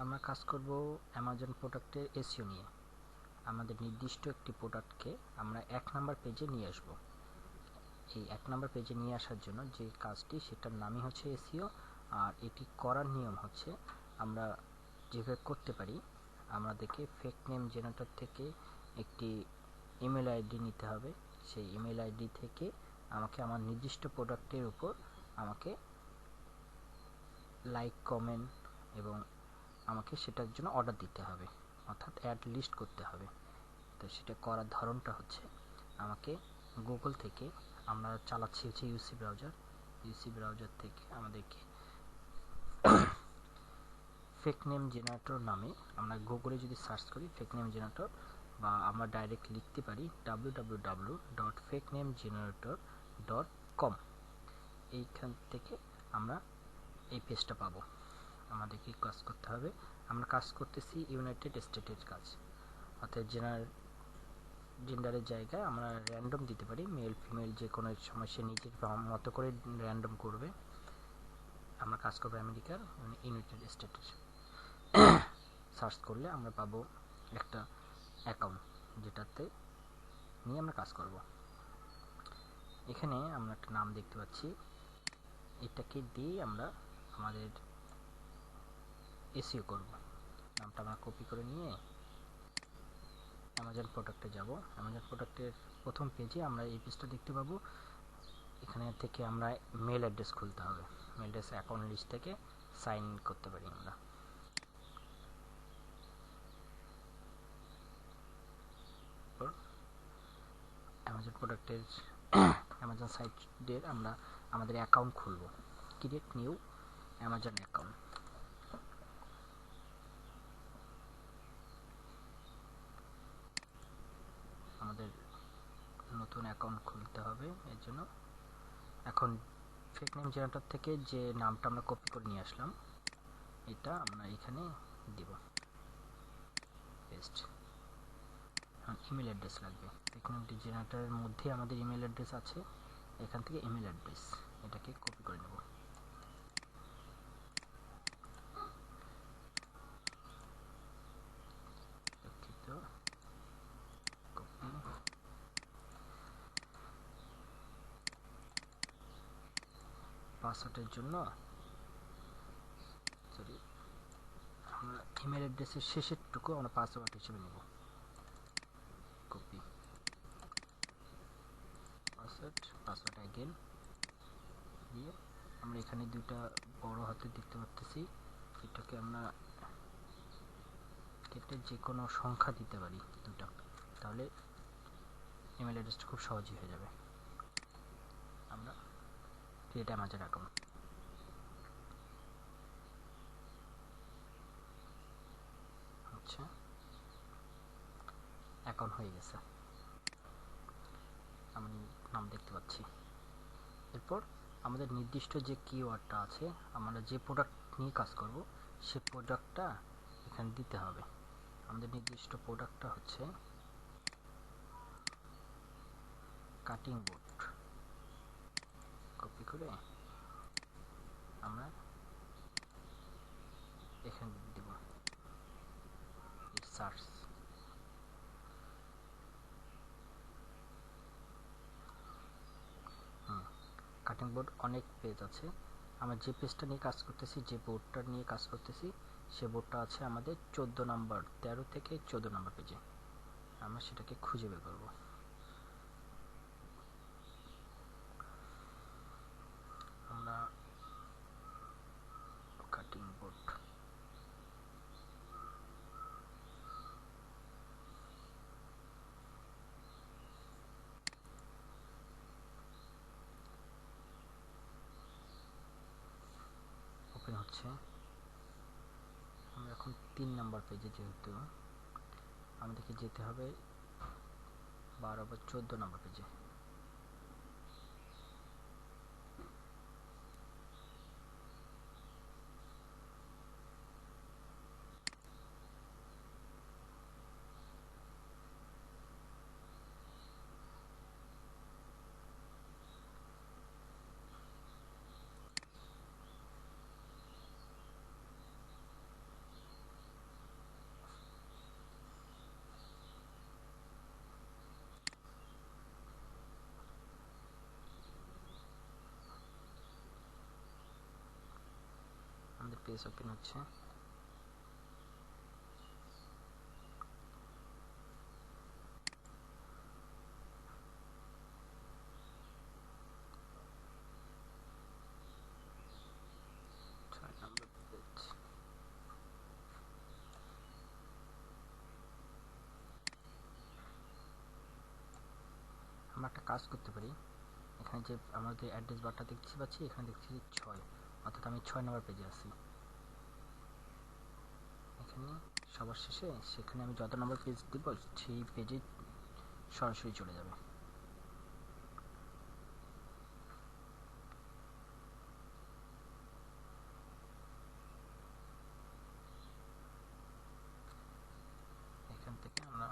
আমরা কাজ করব অ্যামাজন প্রোডাক্টের এসিও নিয়ে। আমাদের নির্দিষ্ট একটি প্রোডাক্টকে আমরা এক নাম্বার পেজে নিয়ে আসব। এই এক নাম্বার পেজে নিয়ে আসার জন্য যে কাজটি, সেটার নামই হচ্ছে এসিও আর এটি করার নিয়ম হচ্ছে আমরা যেভাবে করতে পারি, আমাদেরকে ফেক নেম জেনারেটর থেকে একটি ইমেল আইডি নিতে হবে। সেই ইমেল আইডি থেকে আমাকে আমার নির্দিষ্ট প্রোডাক্টের উপর আমাকে লাইক কমেন্ট এবং আমাকে সেটার জন্য অর্ডার দিতে হবে, অর্থাৎ অ্যাড লিস্ট করতে হবে। তো সেটা করার ধরনটা হচ্ছে, আমাকে গুগল থেকে আমরা চালাচ্ছি হচ্ছে ইউসি ব্রাউজার ইউসি ব্রাউজার থেকে আমাদেরকে ফেক নেম জেনারেটর নামে আমরা গুগলে যদি সার্চ করি ফেক নেম জেনারেটর বা আমরা ডাইরেক্ট লিখতে পারি W W W dot fake name generator dot com এইখান থেকে আমরা এই পেজটা পাবো। আমাদেরকে কাজ করতে হবে। আমরা কাজ করতেছি ইউনাইটেড স্টেটের কাজ। অর্থাৎ জেনারেল জেন্ডারের জায়গায় আমরা র্যান্ডম দিতে পারি মেল ফিমেল যে কোনো সময় সে নিজের মতো করে র্যান্ডম করবে। আমরা কাজ করব আমেরিকার ইউনাইটেড স্টেটের সার্চ করলে আমরা পাবো একটা অ্যাকাউন্ট যেটাতে নিয়ে আমরা কাজ করব। এখানে আমরা একটা নাম দেখতে পাচ্ছি। এটাকে দিয়ে আমরা আমাদের এসিও করব। নামটা আমরা কপি করে নিয়ে অ্যামাজন প্রোডাক্টে যাব। অ্যামাজন প্রোডাক্টের প্রথম পেজে আমরা এই পেজটা দেখতে পাবো। এখানে থেকে আমরা মেল অ্যাড্রেস খুলতে হবে। মেল অ্যাড্রেস অ্যাকাউন্ট লিস্ট থেকে সাইন ইন করতে পারি আমরা। অ্যামাজন প্রোডাক্টের অ্যামাজন সাইটের আমরা আমাদের অ্যাকাউন্ট খুলব। ক্রিয়েট নিউ অ্যামাজন অ্যাকাউন্ট আমাদের নতুন অ্যাকাউন্ট খুলতে হবে, এর জন্য। এখন ফেক নেম জেনারেটর থেকে যে নামটা আমরা কপি করে নিয়ে আসলাম, এটা আমরা এখানে দিব। পেস্ট ইমেল অ্যাড্রেস লাগবে। দেখুন জেনারেটরের মধ্যে আমাদের ইমেল অ্যাড্রেস আছে, এখান থেকে ইমেল অ্যাড্রেস এটাকে কপি করে নেব দুঃখিত কপি পাসওয়ার্ডের জন্য। সরি আমরা ইমেল অ্যাড্রেসের শেষের টুকু আমরা পাসওয়ার্ড হিসেবে নেব। কপি পাসওয়ার্ড পাসওয়ার্ড অ্যাগেন দিয়ে আমরা এখানে দুইটা বড় হাতে দেখতে পাচ্ছি এটাকে আমরা কেটে যে কোনো সংখ্যা দিতে পারি দুটা তাহলে ইমেল অ্যাড্রেসটা খুব সহজই হয়ে যাবে। ক্রিয়েট অ্যামাজন অ্যাকাউন্ট আচ্ছা। হয়ে গেছে। আমি নাম দেখতে পাচ্ছি। এরপর আমাদের নির্দিষ্ট যে কিওয়ার্ডটা আছে, আমরা যে প্রোডাক্ট নিয়ে কাজ করব, সে প্রোডাক্টটা এখানে দিতে হবে। আমাদের নির্দিষ্ট প্রোডাক্টটা হচ্ছে কাটিং বোর্ড কপি করে আমরা এখানে দেব। সার্চ কাটিং বোর্ড অনেক পেজ আছে। আমরা যে পেজটা নিয়ে কাজ করতেছি, যে বোর্ডটা নিয়ে কাজ করতেছি, সে বোর্ডটা আছে আমাদের চোদ্দ নাম্বার তেরো থেকে চোদ্দ নাম্বার পেজে আমরা সেটাকে খুঁজে বের করব আমরা কাটিং বোর্ড ওপেন হচ্ছে। আমরা এখন তিন নাম্বার পেজে যেহেতু, আমাদেরকে যেতে হবে বারো বা চোদ্দ নাম্বার পেজে পেজ ওপেন হচ্ছে। আমরা একটা কাজ করতে পারি। এখানে যে আমাদের অ্যাড্রেস বারটা দেখতে পাচ্ছি, এখানে দেখছি ছয়। অর্থাৎ আমি ছয় নম্বর পেজে আছি এখানে সবার শেষে সেখানে আমি যত নম্বর পেজ দিব, সেই পেজে সরাসরি চলে যাবে। এখান থেকে আমরা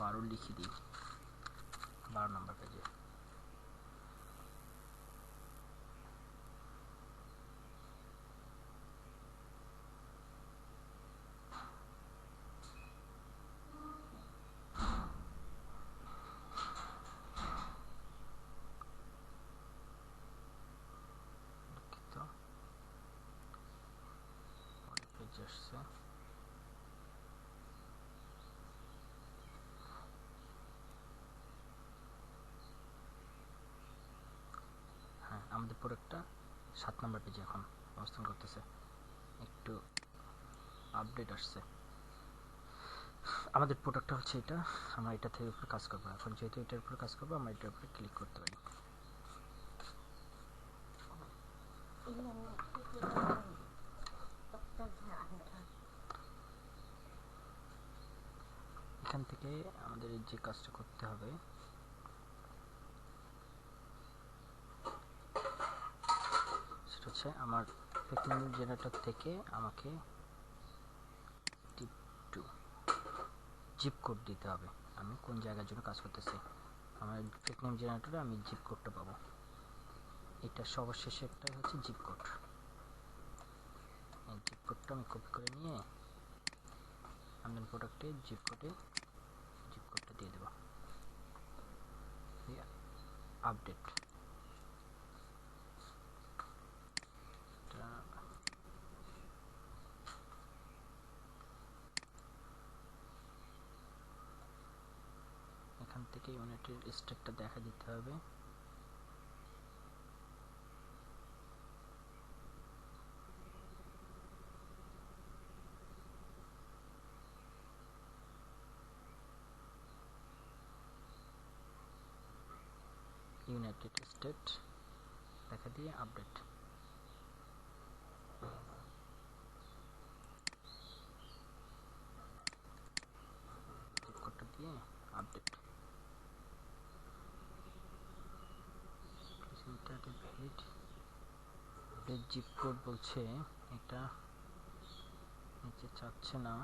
বারো লিখে দিই। বারো নম্বর পেজে দুঃখিত আসছে হ্যাঁ আমাদের প্রোডাক্টটা সাত নম্বর পেজে এখন। অবস্থান করতেছে। একটু আপডেট আসছে। আমাদের প্রোডাক্টটা হচ্ছে এটা। আমরা এটা থেকে উপরে কাজ করব। এখন যেহেতু এটার উপরে কাজ করব, আমরা এটার উপরে ক্লিক করতে পারি। এখান থেকে আমাদের যে কাজটা করতে হবে। সেটা হচ্ছে আমার টেকনিক জেনারেটর থেকে আমাকে জিপ কোড দিতে হবে। আমি কোন জায়গার জন্য কাজ করতেছি? আমার টেকনিক জেনারেটরে আমি জিপ কোডটা পাবো। এটা সবার শেষে একটা হচ্ছে জিপ কোড জিপ কোডটা আমি কপি করে নিয়ে আমাদের প্রোডাক্টে জিপ কোডে জিপ কোডটা দিয়ে দেবো আপডেট এখান থেকে ইউনিটের স্টেটটা দেখা দিতে হবে। ইউনাইটেড স্টেট দেখা দিয়ে আপডেট দিয়ে আপডেট আপডেট জিপ কোড বলছে, এটা নিচে চাচ্ছে না।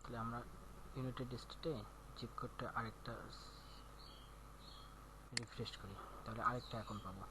তাহলে আমরা ইউনাইটেড স্টেটে জিপ কোডটা আরেকটা রিফ্রেশ করি। তাহলে আরেকটা অ্যাকাউন্ট পাবো।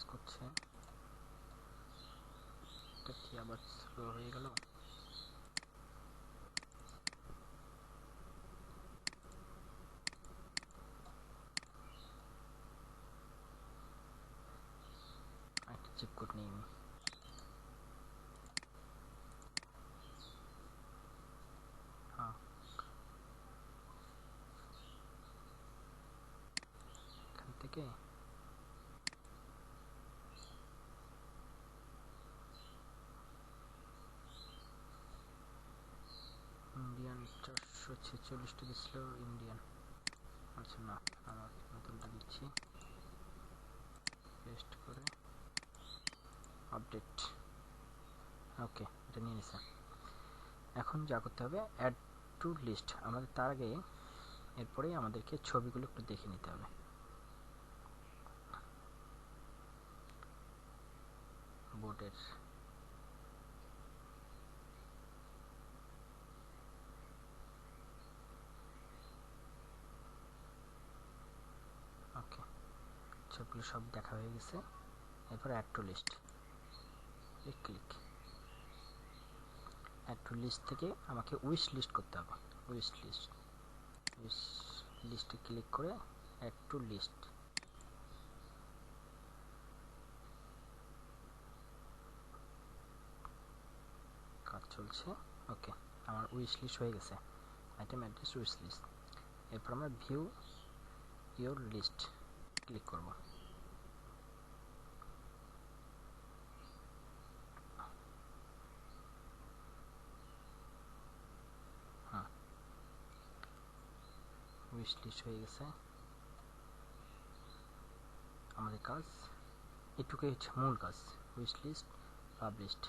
इसको बस बच्चो हो गलो चिपकुट नहीं চারশো ছেচল্লিশটা দিছিল ইন্ডিয়ান আচ্ছা না আমার নতুনটা দিচ্ছি। পেস্ট করে আপডেট ওকে এটা নিয়ে নিছে। এখন যা করতে হবে অ্যাড টু লিস্ট আমাদের তার আগে এরপরেই আমাদেরকে ছবিগুলো একটু দেখে নিতে হবে। বোর্ডের ওকে ছবিগুলো সব দেখা হয়ে গেছে। এরপর add to list click add to list থেকে আমাকে উইশ লিস্ট করতে হবে। উইশ লিস্ট উইশ লিস্টে ক্লিক করে অ্যাড টু লিস্ট কাজ চলছে। ওকে আমার উইশ লিস্ট হয়ে গেছে। আইটেম অ্যাড্রেস উইশ লিস্ট এরপর আমরা ভিউ ইয়োর লিস্ট ক্লিক করব হ্যাঁ লিস্ট হয়ে গেছে আমাদের কাজ এটুকুই হচ্ছে মূল কাজ উইশ লিস্ট পাবলিশড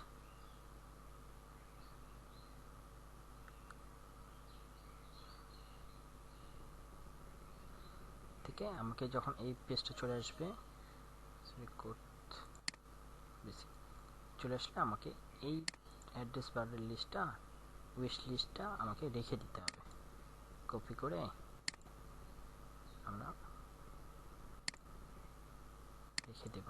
থেকে আমাকে যখন এই পেজটা চলে আসবে বেশি চলে আসলে আমাকে এই অ্যাড্রেস বারের লিস্টটা উইশ লিস্টটা আমাকে রেখে দিতে হবে কপি করে আমরা রেখে দেব।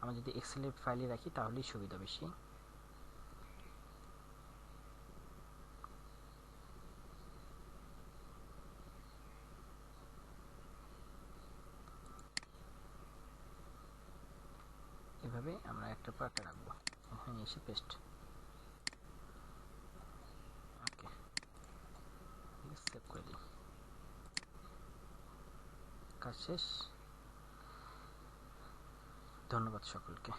আমরা যদি এক্সেলের ফাইলে রাখি, তাহলেই সুবিধা বেশি। এভাবে আমরা একটা পর রাখব। এখানে এসে পেস্ট ওকে সেভ করে দিই কাজ শেষ। ধন্যবাদ সকলকে।